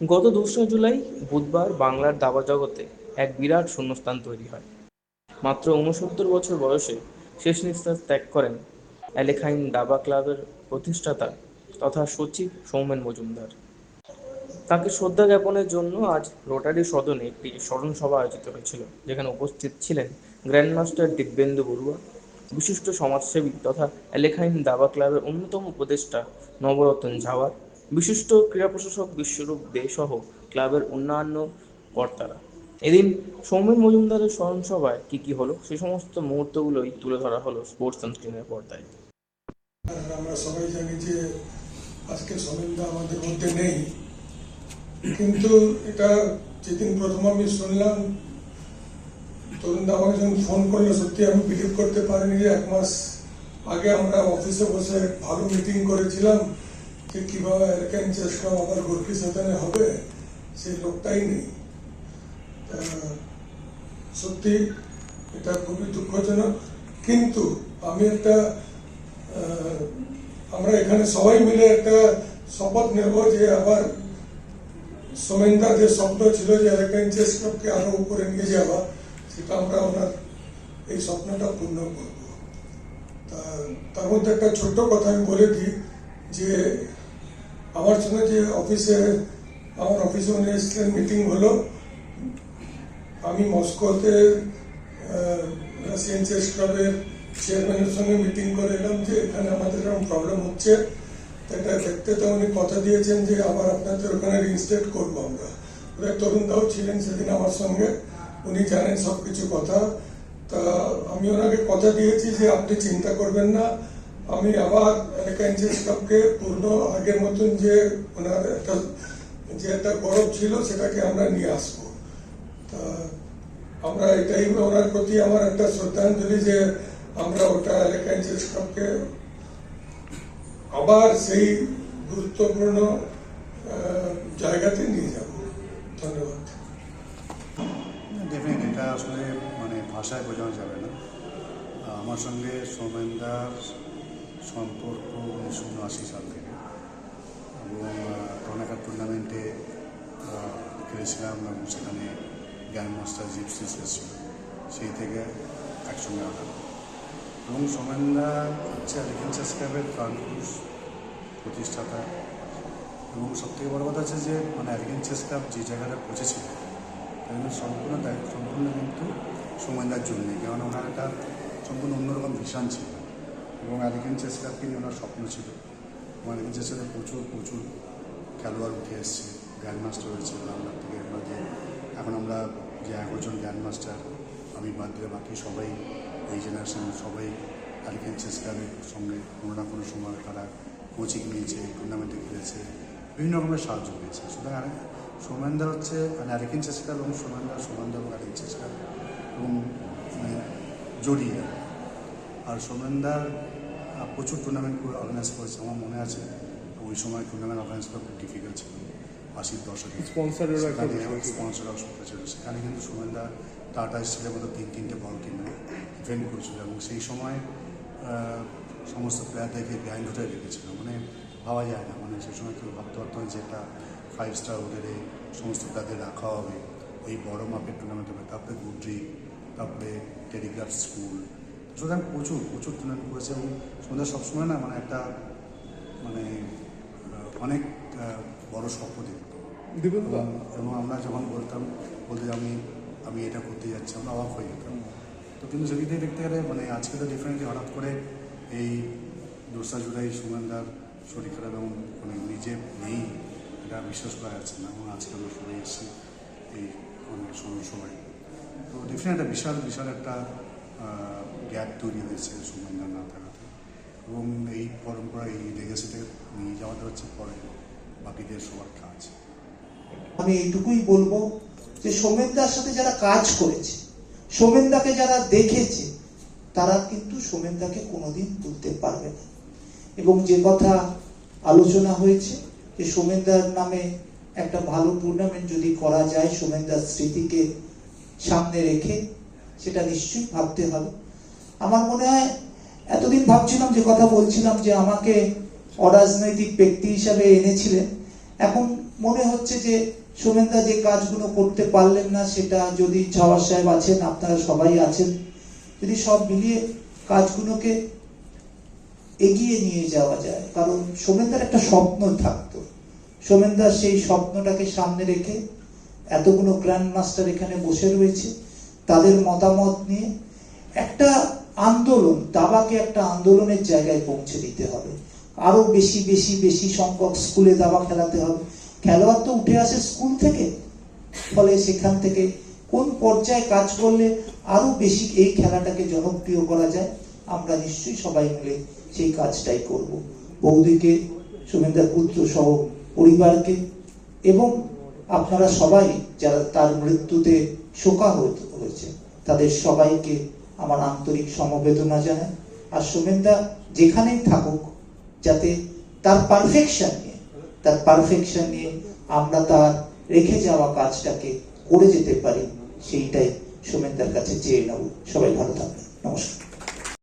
গত দোসরা জুলাই বুধবার বাংলার দাবা জগতে এক বিরাট শূন্যস্থান তৈরি হয়। মাত্র ঊনসত্তর বছর বয়সে শেষ নিঃশ্বাস ত্যাগ করেন অ্যালেখাইন দাবা ক্লাবের প্রতিষ্ঠাতা তথা সচিব সৌমেন মজুমদার। তাকে শ্রদ্ধা জ্ঞাপনের জন্য আজ রোটারি সদনে একটি স্মরণ সভা আয়োজিত হয়েছিল, যেখানে উপস্থিত ছিলেন গ্র্যান্ডমাস্টার দিব্যেন্দু বড়ুয়া, বিশিষ্ট সমাজসেবী তথা অ্যালেখাইন দাবা ক্লাবের অন্যতম উপদেষ্টা নবরতন ঝাওয়ার বিশিষ্ট ক্রীড়া প্রশাসক বিশ্বরূপ দে সহ ক্লাবের অন্যান্য কর্তারা। এদিন সৌমেন মজুমদারের স্মরণ সভায় কি কি হলো, সে সমস্ত মুহূর্তগুলোই তুলে ধরা হলো স্পোর্টস সানস্ক্রিনের পর্দায়। আমরা সবাই জানি যে আজকে সমিন্দা আমাদের মধ্যে নেই। কিন্তু এটা যেদিন প্রথম আমি শুনলাম, তরুণদা আমাকে যখন ফোন করল, সত্যি আমি বিলিভ করতে পারিনি যে এক মাস আগে আমরা অফিসে বসে ভালো মিটিং করেছিলাম। যে কীভাবে এলাকায় চেষ্টা আবার গোর্কি সাথে হবে, সেই লোকটাই নেই। সত্যি এটা খুবই দুঃখজনক। কিন্তু আমি একটা আমরা এখানে সবাই মিলে একটা শপথ নেব যে আবার সোমেনদার যে স্বপ্ন ছিল যে এলাকায় চেস ক্লাবকে আরও উপরে নিয়ে যাওয়া, সেটা আমরা ওনার এই স্বপ্নটা পূর্ণ করব। তা তার মধ্যে একটা ছোট্ট কথা আমি বলে দিই যে আমার সঙ্গে যে অফিসে, আমার অফিসে উনি এসেছিলেন, মিটিং হলো। আমি মস্কোতে চেস ক্লাবের চেয়ারম্যানের সঙ্গে মিটিং করে এলাম যে এখানে আমাদের এরকম প্রবলেম হচ্ছে। এটা দেখতে তো উনি কথা দিয়েছেন যে আবার আপনাদের ওখানে রিইনস্টেট করব আমরা। ওরা তরুণদাও ছিলেন সেদিন আমার সঙ্গে। উনি জানেন সব কিছু কথা। তা আমি ওনাকে কথা দিয়েছি যে, আপনি চিন্তা করবেন না। আমি আবার এলাকায় চেস ক্লাবকে পূর্ণ আগের মতন যে ওনার একটা যে একটা গরব ছিল সেটাকে আমরা নিয়ে আসব। তা আমরা এটাই ওনার প্রতি আমার একটা শ্রদ্ধাঞ্জলি যে আমরা ওটা এলাকায় চেস ক্লাবকে আবার সেই গুরুত্বপূর্ণ আহ, জায়গাতে নিয়ে যাব। ধন্যবাদ। ডেফিনেট এটা আসলে মানে ভাষায় বোঝানো যাবে না। আহ, আমার সঙ্গে সোমেনদার সম্পর্ক উনিশশো উনআশি সাল থেকে। এবং টর্নাকার টুর্নামেন্টে খেলেছিলাম এবং সেখানে গ্র্যান্ড মাস্টার জিপসিস এসেছিল সেই থেকে একসঙ্গে আনা এবং সোমেনদা হচ্ছে চেস ক্লাবের প্রাণপুরুষ, প্রতিষ্ঠাতা। এবং সবথেকে বড় কথা হচ্ছে যে মানে চেস ক্লাব যে জায়গাটা পৌঁছেছিল কিন্তু সম্পূর্ণ দায়িত্ব, সম্পূর্ণ কিন্তু সময়দার জন্যে কারণ ওনার একটা সম্পূর্ণ অন্যরকম ভিশন ছিল। এবং আলিখান চেস নিয়ে ওনার স্বপ্ন ছিল। এবং আলিখান চেস প্রচুর প্রচুর খেলোয়াড় উঠে এসছে গ্র্যান্ড মাস্টার হয়েছে বাংলার থেকে যে, এখন আমরা যে এগারোজন গ্র্যান্ড মাস্টার আমি বাদ দিলে বাকি সবাই এই জেনারেশন সবাই আলিখান চেস সঙ্গে কোনো না কোনো সময় তারা কোচিং নিয়েছে টুর্নামেন্টে খেলেছে, বিভিন্ন রকমের সাহায্য পেয়েছে। সুতরাং আরে- হচ্ছে মানে আরেকিন চেস এবং সোমেনদা সোমেনদা এবং আরেকিন চেস এবং মানে জড়িয়ে। আর সোমেনদার প্রচুর টুর্নামেন্ট করে অর্গানাইজ করেছে আমার মনে আছে। ওই সময় টুর্নামেন্ট অর্গানাইজ করা খুব ডিফিকাল্ট ছিল। আশির দশকে। স্পন্সরেরও একটা ছিল। স্পন্সর ছিল। সেখানে কিন্তু সোমেনদা টাটা স্টিলের মতো তিন তিনটে বল টিমে ইভেন্ট করেছিল। এবং সেই সময় সমস্ত প্লেয়ারদেরকে বিহাইন্ড হোটেল রেখেছিল মানে ভাবা যায় না। মানে সেই সময় কেউ ভাবতে পারতো না যে একটা ফাইভ স্টার হোটেলে সমস্ত প্লেয়ারদের রাখা হবে। এই বড় মাপের টুর্নামেন্ট হবে। তারপরে গুড্রি তারপরে টেলিগ্রাফ স্কুল সুতরাং প্রচুর প্রচুর টুর্নামেন্ট করেছে এবং সন্ধ্যা সবসময় না মানে একটা মানে অনেক বড় স্বপ্ন দেখতো এবং আমরা যখন বলতাম বলতে আমি আমি এটা করতে যাচ্ছি আমরা অবাক হয়ে যেতাম। তো কিন্তু সেদিক থেকে দেখতে গেলে মানে আজকে তো ডিফারেন্টলি হঠাৎ করে এই দোসরা জুলাই সুমানদার শরীর খারাপ এবং মানে নিজে নেই এটা বিশ্বাস করা যাচ্ছে না। এবং আজকে আমরা সবাই এসেছি এই মানে স্মরণ সবাই। তো ডিফারেন্ট একটা বিশাল বিশাল একটা গ্যাপ তৈরি হয়েছে সুমানদার না থাকাতে এবং এই পরম্পরা এই লেগেসিতে নিয়ে যাওয়াটা হচ্ছে পরে বাকিদের সবার কাজ আমি এইটুকুই বলব যে সোমেনদার সাথে যারা কাজ করেছে, সোমেনদাকে যারা দেখেছে, তারা কিন্তু সোমেনদাকে কোনোদিন ভুলতে পারবে না। এবং যে কথা আলোচনা হয়েছে যে সোমেনদার নামে একটা ভালো টুর্নামেন্ট যদি করা যায়, সোমেনদার স্মৃতিকে সামনে রেখে সেটা নিশ্চয়ই ভাবতে হবে। আমার মনে হয় এতদিন ভাবছিলাম যে কথা বলছিলাম যে আমাকে অরাজনৈতিক ব্যক্তি হিসাবে এনেছিলেন। এখন মনে হচ্ছে যে সোমেনদা যে কাজগুলো করতে পারলেন না, সেটা যদি জওয়ার সাহেব আছেন, আপনারা সবাই আছেন, যদি সব মিলিয়ে কাজগুলোকে এগিয়ে নিয়ে যাওয়া যায়। কারণ সোমেনদার একটা স্বপ্ন থাকতো। সোমেনদার সেই স্বপ্নটাকে সামনে রেখে এতগুলো গ্র্যান্ড মাস্টার এখানে বসে রয়েছে। তাদের মতামত নিয়ে একটা আন্দোলন, দাবাকে একটা আন্দোলনের জায়গায় পৌঁছে দিতে হবে। আরও বেশি বেশি বেশি সংখ্যক স্কুলে দাবা খেলাতে হবে। খেলোয়াড় তো উঠে আসে স্কুল থেকে। ফলে সেখান থেকে কোন পর্যায়ে কাজ করলে আরও বেশি এই খেলাটাকে জনপ্রিয় করা যায়, আমরা নিশ্চয়ই সবাই মিলে সেই কাজটাই করব। বৌদিকে শুভেন্দার পুত্র সহ পরিবারকে এবং আপনারা সবাই যারা তার মৃত্যুতে শোকাহত হয়েছে তাদের সবাইকে আমার আন্তরিক সমবেদনা জানাই। আর সুমেন্দা যেখানেই থাকুক, যাতে তার পারফেকশন নিয়ে, তার পারফেকশন নিয়ে আমরা তার রেখে যাওয়া কাজটাকে করে যেতে পারি, সেইটাই সুমেন্দার কাছে চেয়ে নেব। সবাই ভালো থাকবেন। নমস্কার।